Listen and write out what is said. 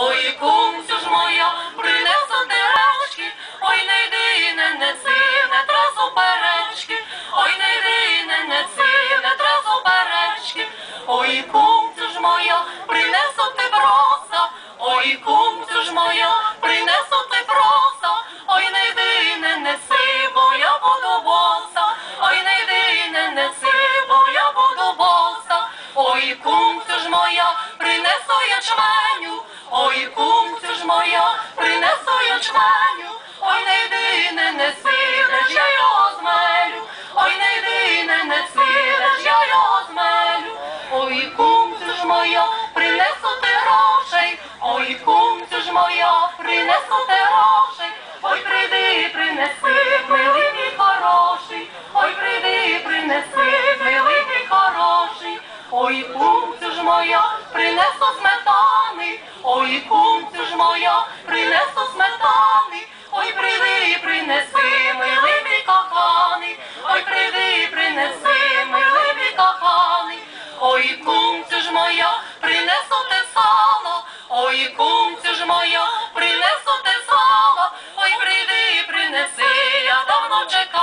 Ой, кумцю ж моя, принесла деревочки, ой, не йди, не неси, не трасу перечки, ой, не йди, не неси, не трасу перечки, ой, кумцю ж моя, принесла ти броса, ой, кумцю ж моя, принесла ти броса, ой, не йди, не неси, бо я буду боса, ой, не йди, не неси, бо я буду боса, ой, кумцю ж моя, принесу я чмер ой, кумцю ж моя, принесу ячменю, ой, не йди, не неси, де я його змелю, ой, не йди, не неси, де я його змелю, ой, кумцю ж моя, принесу ти грошей, ой, кумцю ж моя, принесу ти грошей, ой, прийди, принеси, милий мій хороший, ой, прийди, принеси, милий мій хороший, ой, кумцю ж моя, принесу сметани, ж моя, принесу те сало, ой, кумцю ж моя, принесу те сало, ой, прийди, принеси, я давно чекаю.